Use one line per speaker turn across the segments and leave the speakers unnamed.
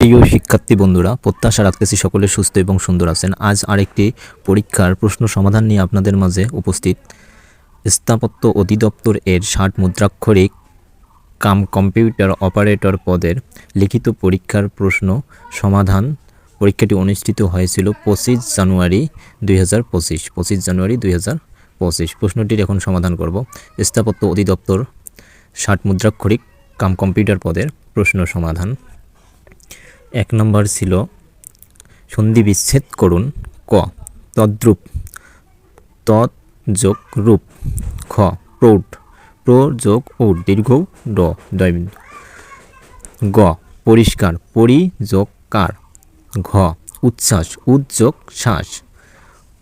প্রিয় শিক্ষার্থী বন্ধুরা, প্রত্যাশা রাখতেছি সকলে সুস্থ এবং সুন্দর আছেন। আজ আরেকটি পরীক্ষার প্রশ্ন সমাধান নিয়ে আপনাদের মাঝে উপস্থিত। স্থাপত্য অধিদপ্তর এর ষাট মুদ্রাক্ষরিক কাম কম্পিউটার অপারেটর পদের লিখিত পরীক্ষার প্রশ্ন সমাধান। পরীক্ষাটি অনুষ্ঠিত হয়েছিল পঁচিশ জানুয়ারি দুই হাজার পঁচিশ পঁচিশ জানুয়ারি দুই হাজার পঁচিশ। প্রশ্নটির এখন সমাধান করব। স্থাপত্য অধিদপ্তর ষাট মুদ্রাক্ষরিক কাম কম্পিউটার পদের প্রশ্ন সমাধান। এক নম্বর ছিল, সন্ধি বিচ্ছেদ করুন, ক, তদ্রূপ, তৎ যোগ রূপ, খ, প্রৌঢ় প্র যোগ ও দীর্ঘ ড দয়বিন্দু গ, পরিষ্কার পরি যোগ কার ঘ, উচ্ছ্বাস, উদ্যোগ, শ্বাস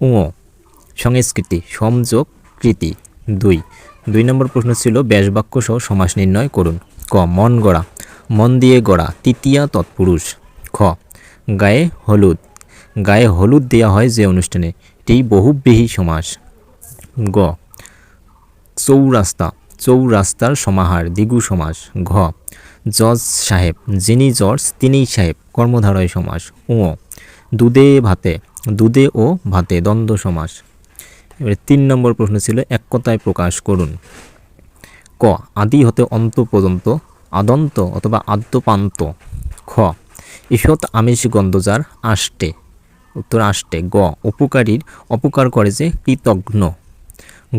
ও সংস্কৃতি, সমযোগ, কৃতি, দুই দুই নম্বর প্রশ্ন ছিল, ব্যাসবাক্য সহ সমাস নির্ণয় করুন, ক, মন গড়া মন দিয়ে গড়া, তৃতীয়া তৎপুরুষ। খ, গায়ে হলুদ। গায়ে হলুদ দেওয়া হয় যে অনুষ্ঠানে, এটি বহুব্রীহি সমাস। গ, চৌরাস্তা। চৌরাস্তার সমাহার, দ্বিগু সমাস। ঘ, জজ সাহেব। যিনি জজ, তিনিই সাহেব। কর্মধারয় সমাস। ও দুধে ভাতে। দুধে ও ভাতে দ্বন্দ্ব সমাস। এবারে তিন নম্বর প্রশ্ন ছিল, এক কথায় প্রকাশ করুন। ক, আদি হতে অন্ত পর্যন্ত আদন্ত অথবা আদ্যপান্ত। খ, ঈষৎ আমিষ গন্ধজার আষ্টে। উত্তর আষ্টে, গ উপকারীর অপকার করে যে কৃতঘ্ন।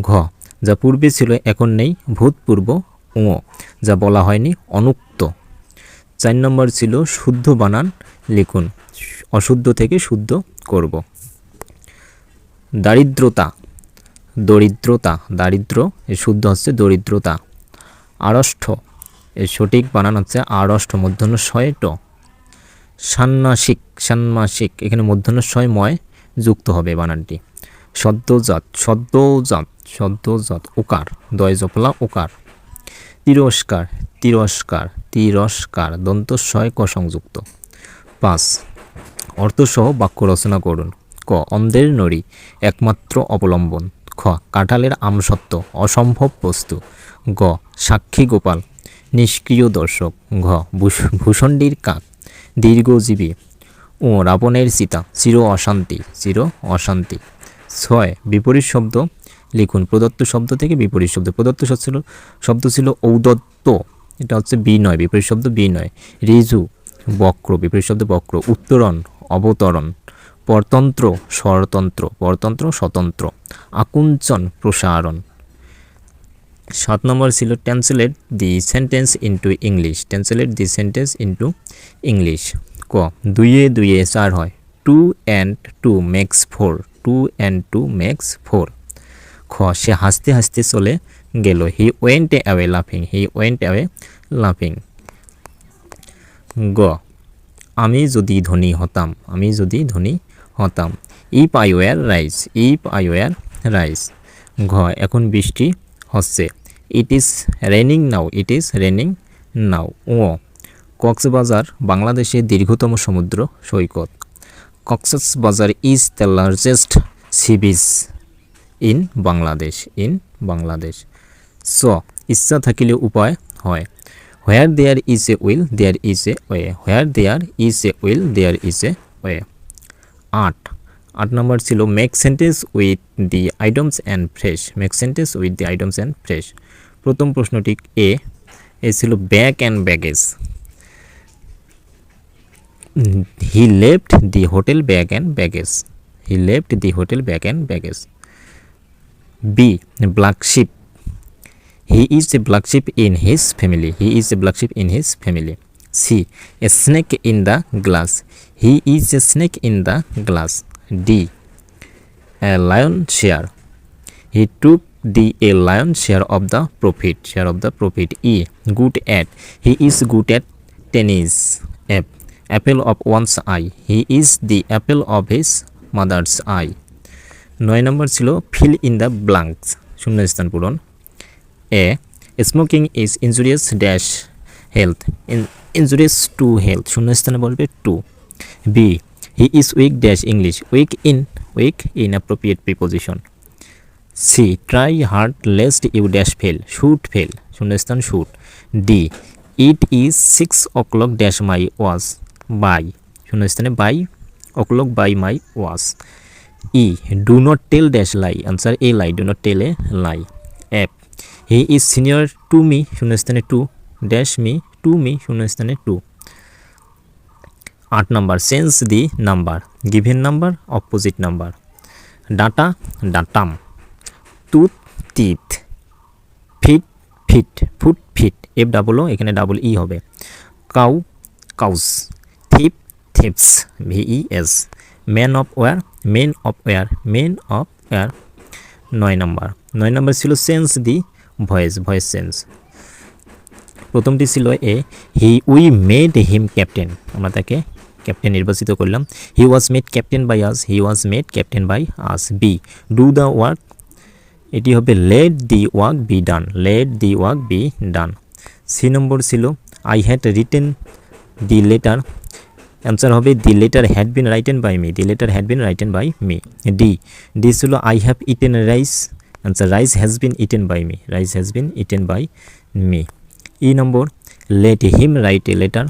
ঘ, যা পূর্বে ছিল এখন নেই, ভূতপূর্ব ও যা বলা হয়নি অনুক্ত। চার নম্বর ছিল শুদ্ধ বানান, লিখুন, অশুদ্ধ থেকে শুদ্ধ করব। দারিদ্রতা, দরিদ্রতা, দারিদ্র শুদ্ধ হচ্ছে দরিদ্রতা। আড়ষ্ঠ এর সঠিক বানান হচ্ছে আড়ষ্ঠ মধ্যাহ্ন ছয় ট। ষান্মাসিক ষান্মাসিক, এখানে মধ্যাহ্ন ছয় ময় যুক্ত হবে বানানটি। সদ্যজাত সদ্যজাত সদ্যজাত ওকার দয় জপলা ওকার তিরস্কার তিরস্কার তিরস্কার, দন্ত ছয় ক সংযুক্ত। পাঁচ, অর্থসহ বাক্য রচনা করুন। ক, অন্ধের নড়ি, একমাত্র অবলম্বন। খ, কাঁঠালের আমসত্ত্ব, অসম্ভব বস্তু। গ, সাক্ষী গোপাল নিষ্ক্রিয় দর্শক ঘ, ভূষ- ভূষণ্ডির কাক, দীর্ঘজীবী। ও রাবণের সীতা, চির অশান্তি চির অশান্তি। ছয়, বিপরীত শব্দ, লিখুন, প্রদত্ত শব্দ থেকে বিপরীত শব্দ। প্রদত্ত শব্দ ছিল শব্দ ছিল ঔদত্ত। এটা হচ্ছে বিনয় বিপরীত শব্দ বিনয় ঋজু বক্র, বিপরীত শব্দ বক্র। উত্তরণ, অবতরণ। পরতন্ত্র, স্বরতন্ত্র, পরতন্ত্র, স্বতন্ত্র। আকুঞ্চন, প্রসারণ। সাত নম্বর ছিল translate the sentence into English translate the sentence into English ক, দুইয়ে দুইয়ে চার হয় two and two makes four two and two makes four খ, সে হাসতে হাসতে চলে গেল হি ওয়েন্ট অ্যাওয়ে লাফিং হি ওয়েন্ট অ্যাওয়ে লাফিং গ, আমি যদি ধনী হতাম, আমি যদি ধনী হতাম if I were rich if I were rich ঘ এখন বৃষ্টি হচ্ছে it is raining now it is raining now ও, কক্সবাজার, বাংলাদেশের দীর্ঘতম সমুদ্র সৈকত। Cox's Bazar is the largest sea beach in Bangladesh in Bangladesh স, ইচ্ছা থাকিলে উপায় হয়। Where there is a will there is a way where there is a will there is a way আট আট নম্বর ছিল make sentence with the items and fresh make sentence with the items and fresh প্রথম প্রশ্নটি এ এ ছিল bag and baggage he left the hotel bag and baggage he left the hotel bag and baggage B black sheep he is a black sheep in his family he is a black sheep in his family C a snake in the glass he is a snake in the glass D a lion share he took the a lion share of the profit share of the profit e good at he is good at tennis f apple of one's eye he is the apple of his mother's eye নয় নম্বর ছিল fill in the blanks শূন্যস্থান পূরণ A smoking is injurious dash health injurious to health শূন্যস্থানে বলবে to B he is weak dash English weak in weak in appropriate preposition C try hard lest you dash fail should fail শূন্যস্থান should D it is six o'clock dash my was by শূন্যস্থানে by o'clock by my watch E do not tell dash lie answer a lie do not tell a lie F he is senior to me শূন্যস্থানে to dash me to me শূন্যস্থানে to আট number sense the number given number opposite number data datum tooth teeth feet feet foot feet F double O এখানে double E হবে cow cows thief thieves V S man of war men of war men of war নয় নম্বর নয় নম্বর ছিল sense the voice voice sense প্রথমটি ছিল A he we made him captain আমরা তাকে ক্যাপ্টেন নির্বাচিত করলাম। He was made captain by us he was made captain by us B do the work এটি হবে let the work be done let the work be done C নম্বর ছিল I had written the letter answer হবে the letter had been written by me the letter had been written by me D D ছিল I have eaten rice answer rice has been eaten by me rice has been eaten by me E number let him write a letter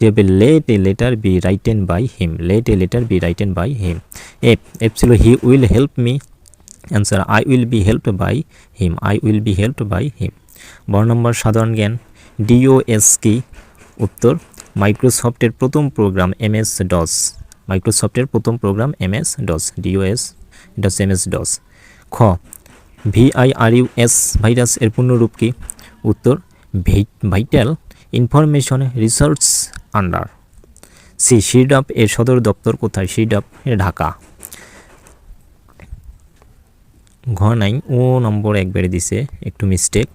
হবে let a letter be written by him let a letter be written by him F F ছিল he will help me answer I will be helped by him I will be helped by him বড় নম্বর সাধারণ জ্ঞান DOS কি উত্তর মাইক্রোসফটের প্রথম program M S DOS মাইক্রোসফটের প্রথম program M S DOS D O S DOS M S DOS খ V I R U S virus এর পূর্ণরূপ কি? উত্তর vital information research under. C CIRDAP এর সদর দপ্তর কোথায়? শিরডাপ ঢাকা। ঘ, নাই, ও নম্বর একবারে দিছে, একটু মিস্টেক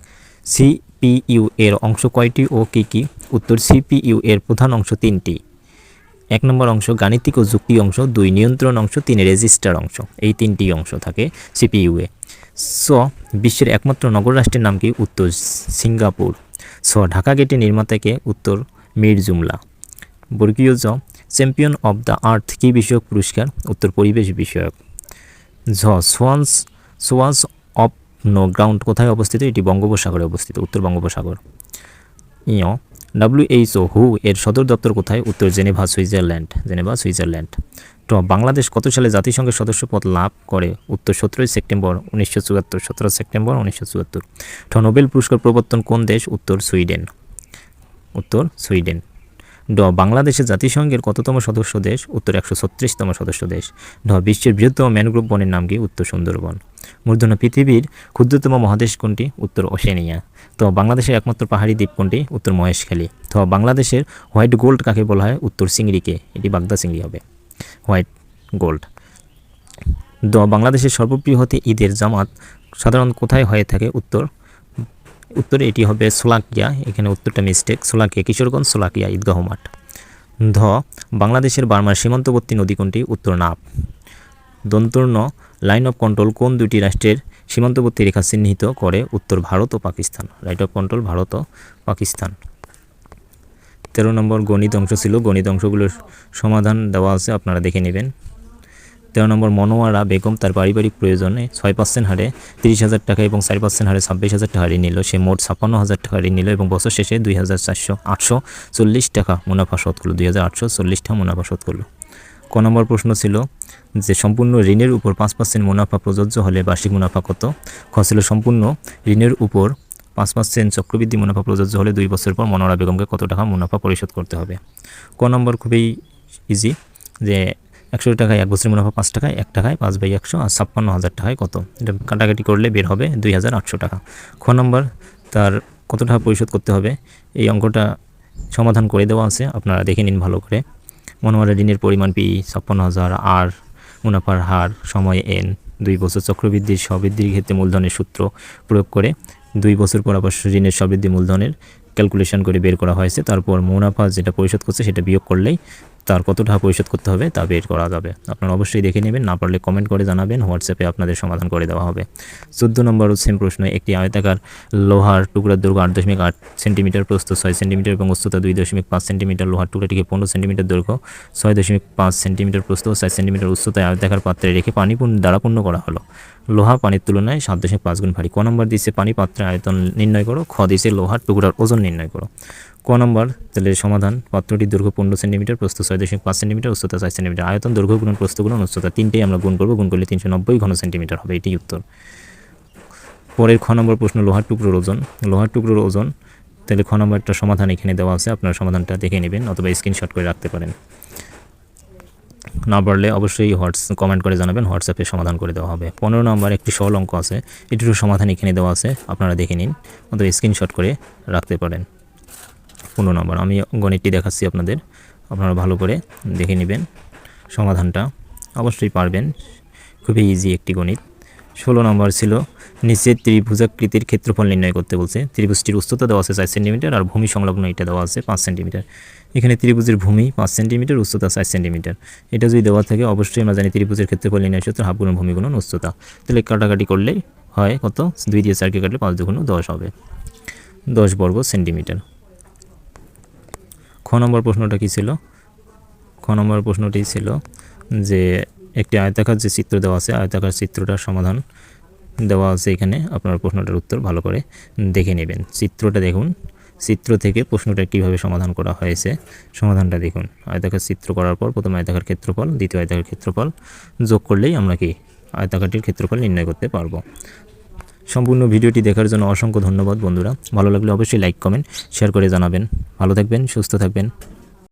সিপিইউ এর অংশ কয়টি ও কি কি? উত্তর সিপিইউ এর প্রধান অংশ তিনটি। এক নম্বর অংশ গাণিতিক ও যুক্তি অংশ, দুই নিয়ন্ত্রণ অংশ, তিন রেজিস্টার অংশ, এই তিনটি অংশ থাকে সিপিইউ এ। স, বিশ্বের একমাত্র নগর রাষ্ট্রের নাম কি? উত্তর, সিঙ্গাপুর। স, ঢাকা গেটের নির্মাতাকে উত্তর মীর জুমলা। বর্গীয় জ, চ্যাম্পিয়ন অব দ্য আর্থ, কী বিষয়ক পুরস্কার? উত্তর, পরিবেশ বিষয়ক। ঝ, সোয়ান্স সোয়াস অফ নো গ্রাউন্ড, কোথায় অবস্থিত? এটি বঙ্গোপসাগরে অবস্থিত, উত্তর বঙ্গোপসাগর। ইয় ডাব্লিউএইচও হু, এর সদর দপ্তর কোথায়? উত্তর, জেনেভা, সুইজারল্যান্ড জেনেভা, সুইজারল্যান্ড। ট, বাংলাদেশ কত সালে জাতিসংঘের সদস্যপদ লাভ করে? উত্তর, সতেরোই সেপ্টেম্বর, উনিশশো চুয়াত্তর, সতেরো সেপ্টেম্বর, উনিশশো চুয়াত্তর। ঠ, নোবেল পুরস্কার প্রবর্তন কোন দেশ? উত্তর, সুইডেন। উত্তর সুইডেন। ড. বাংলাদেশের জাতিসংঘের কততম সদস্য দেশ? উত্তর একশো ছত্রিশতম সদস্য দেশ। ঢ. বিশ্বের বৃহত্তম ম্যানগ্রোভ বনের নাম কি? উত্তর সুন্দরবন। মূর্ধন্য পৃথিবীর ক্ষুদ্রতম মহাদেশ কোনটি? উত্তর ওশেনিয়া। তো. বাংলাদেশের একমাত্র পাহাড়ি দ্বীপ কোনটি? উত্তর মহেশখালী। তো বাংলাদেশের হোয়াইট গোল্ড কাকে বলা হয়? উত্তর চিংড়িকে এটি বাগদা চিংড়ি হবে। White gold. দ বাংলাদেশের সর্ববৃহৎ ঈদের জামাত সাধারণত কোথায় হয়ে থাকে? উত্তর উত্তরে এটি হবে সোলাকিয়া, এখানে উত্তরটা মিস্টেক সোলাকিয়া, কিশোরগঞ্জ, সোলাকিয়া, ঈদগাহ মাঠ। ধ, বাংলাদেশের বার্মার সীমান্তবর্তী নদী কোনটি? উত্তর নাপ দন্তর্ণ লাইন অফ কন্ট্রোল কোন দুটি রাষ্ট্রের সীমান্তবর্তী রেখা চিহ্নিত করে? উত্তর ভারত ও Pakistan. Right of control Bharat ও পাকিস্তান। তেরো নম্বর গণিত অংশ ছিল। গণিত অংশগুলোর সমাধান দেওয়া আছে, আপনারা দেখে নেবেন। তেরো নম্বর মনোয়ারা বেগম তার পারিবারিক প্রয়োজনে ছয় পার্সেন্ট হারে তিরিশ হাজার টাকা এবং চার পার্সেন্ট হারে ছাব্বিশ হাজার টাকা ঋণ নিল। সে মোট ছাপ্পান্ন হাজার টাকা ঋণ নিল এবং বছর শেষে দুই হাজার চারশো আটশো চল্লিশ টাকা মুনাফা শোধ করল। দুই হাজার আটশো চল্লিশ টাকা মুনাফা শোধ করল। ক নম্বর প্রশ্ন ছিল যে সম্পূর্ণ ঋণের উপর পাঁচ পার্সেন্ট মুনাফা প্রযোজ্য হলে বার্ষিক মুনাফা কত? খ ছিল সম্পূর্ণ ঋণের উপর পাঁচ পার্সেন্ট চক্রবৃদ্ধি মুনাফা প্রযোজ্য হলে দুই বছর পর মনোরা বেগমকে কত টাকা মুনাফা পরিশোধ করতে হবে? ক নম্বর খুবই ইজি যে একশো টাকায়, এক বছরের মুনাফা পাঁচ টাকায়, এক টাকায় পাঁচ বাই একশো, আর ছাপ্পান্ন হাজার টাকায় কত? এটা কাটাকাটি করলে বের হবে দুই হাজার আটশো টাকা। খ নম্বর, তার কত টাকা পরিশোধ করতে হবে? এই অঙ্কটা সমাধান করে দেওয়া আছে, আপনারা দেখে নিন ভালো করে। মনোয়ারা ঋণের পরিমাণ পি, ছাপ্পান্ন হাজার, আর মুনাফার হার সময় এন, দুই বছর চক্রবৃদ্ধির সবৃদ্ধির ক্ষেত্রে মূলধনের সূত্র প্রয়োগ করে দুই বছর পর আবার ঋণের সবৃদ্ধি মূলধনের ক্যালকুলেশন করে বের করা হয়েছে। তারপর মুনাফা যেটা পরিশোধ করছে, সেটা বিয়োগ করলেই তার কত টাকা পরিশোধ করতে হবে তা বের করা যাবে। আপনারা অবশ্যই দেখে নেবেন, না পারলে কমেন্ট করে জানাবেন হোয়াটসঅ্যাপে আপনাদের সমাধান করে দেওয়া হবে। চোদ্দ নম্বর সেম প্রশ্ন, একটি আয়তাকার লোহার টুকরার দৈর্ঘ্য আট দশমিক আট সেন্টিমিটার প্রস্থ ছয় সেন্টিমিটার এবং উচ্চতা দুই দশমিক পাঁচ সেন্টিমিটার, লোহার টুকরাটিকে পনেরো সেন্টিমিটার দৈর্ঘ্য ছয় দশমিক পাঁচ সেন্টিমিটার প্রস্থ ও ছয় সেন্টিমিটার উচ্চতায় আয়তাকার পাত্রে রেখে পানি দ্বারা পূর্ণ করা হলো। লোহা পানির তুলনায় সাত দশমিক পাঁচ গুণ ভারী। ক নম্বর দিচ্ছে পানি পাত্রে আয়তন নির্ণয় করো, খ দিচ্ছে লোহার টুকরার ওজন নির্ণয় করো। ক নম্বর তাহলে সমাধান, পাত্রটি দৈর্ঘ্য পনেরো সেন্টিমিটার, প্রস্থ ছয় দশমিক পাঁচ সেন্টিমিটার, উচ্চতা চার সেন্টিমিটার। আয়তন, দৈর্ঘ্য গুণ প্রস্থ গুণ উচ্চতা তিনটেই আমরা গুণ করব, গুণ করলে তিনশো নব্বই ঘন সেন্টিমিটার হবে, এটি উত্তর। পরের খ নম্বর প্রশ্ন, লোহার টুকরোর ওজন। লোহার টুকরোর ওজন তাহলে খ নম্বরটা সমাধান এখানে দেওয়া আছে, আপনার সমাধানটা দেখে নেবেন অথবা স্ক্রিনশট করে রাখতে পারেন। না পারলে অবশ্যই হোয়াটস কমেন্ট করে জানাবেন, হোয়াটসঅ্যাপে সমাধান করে দেওয়া হবে। পনেরো নম্বর একটি সরল অঙ্ক আছে, এটিরও সমাধান এখানে দেওয়া আছে, আপনারা দেখে নিন, অথবা স্ক্রিনশট করে রাখতে পারেন। পনেরো নম্বর। আমি গণিতটি দেখাচ্ছি আপনাদের। আপনারা ভালো করে দেখে নেবেন সমাধানটা। অবশ্যই পারবেন। খুবই ইজি একটি গণিত। ষোলো নম্বর ছিল, নিচে ত্রিভুজাকৃতির ক্ষেত্রফল নির্ণয় করতে বলছে। ত্রিভুজটির উচ্চতা দেওয়া আছে চার সেন্টিমিটার আর ভূমি সংলগ্ন এটা দেওয়া আছে পাঁচ সেন্টিমিটার। এখানে ত্রিভুজের ভূমি পাঁচ সেন্টিমিটার, উচ্চতা চার সেন্টিমিটার। এটা যদি দেওয়া থাকে, অবশ্যই আমরা জানি ত্রিভুজের ক্ষেত্রফল নির্ণয় সূত্র হাফ গুণ ভূমি গুণ উচ্চতা। তাহলে কাটাকাটি করলেই হয় কত? দুই দিয়ে চারকে কাটলে পাঁচ দুগুণ দশ হবে। দশ বর্গ সেন্টিমিটার। খ নম্বর প্রশ্নটা কী ছিল? খ নম্বর প্রশ্নটি ছিল যে একটি আয়তাকার যে চিত্র দেওয়া আছে, আয়তাকার চিত্রটার সমাধান দেওয়া আছে এখানে। আপনার প্রশ্নটার উত্তর ভালো করে দেখে নেবেন। চিত্রটা দেখুন। চিত্র থেকে প্রশ্নটা কীভাবে সমাধান করা হয়েছে, সমাধানটা দেখুন। আয়তাকার চিত্র করার পর প্রথম আয়তাকার ক্ষেত্রফল, দ্বিতীয় আয়তাকার ক্ষেত্রফল যোগ করলেই আমরা কি আয়তাকারটির ক্ষেত্রফল নির্ণয় করতে পারব। সম্পূর্ণ ভিডিওটি দেখার জন্য অসংখ্য ধন্যবাদ বন্ধুরা। ভালো লাগলে অবশ্যই লাইক কমেন্ট শেয়ার করে জানাবেন। ভালো থাকবেন, সুস্থ থাকবেন।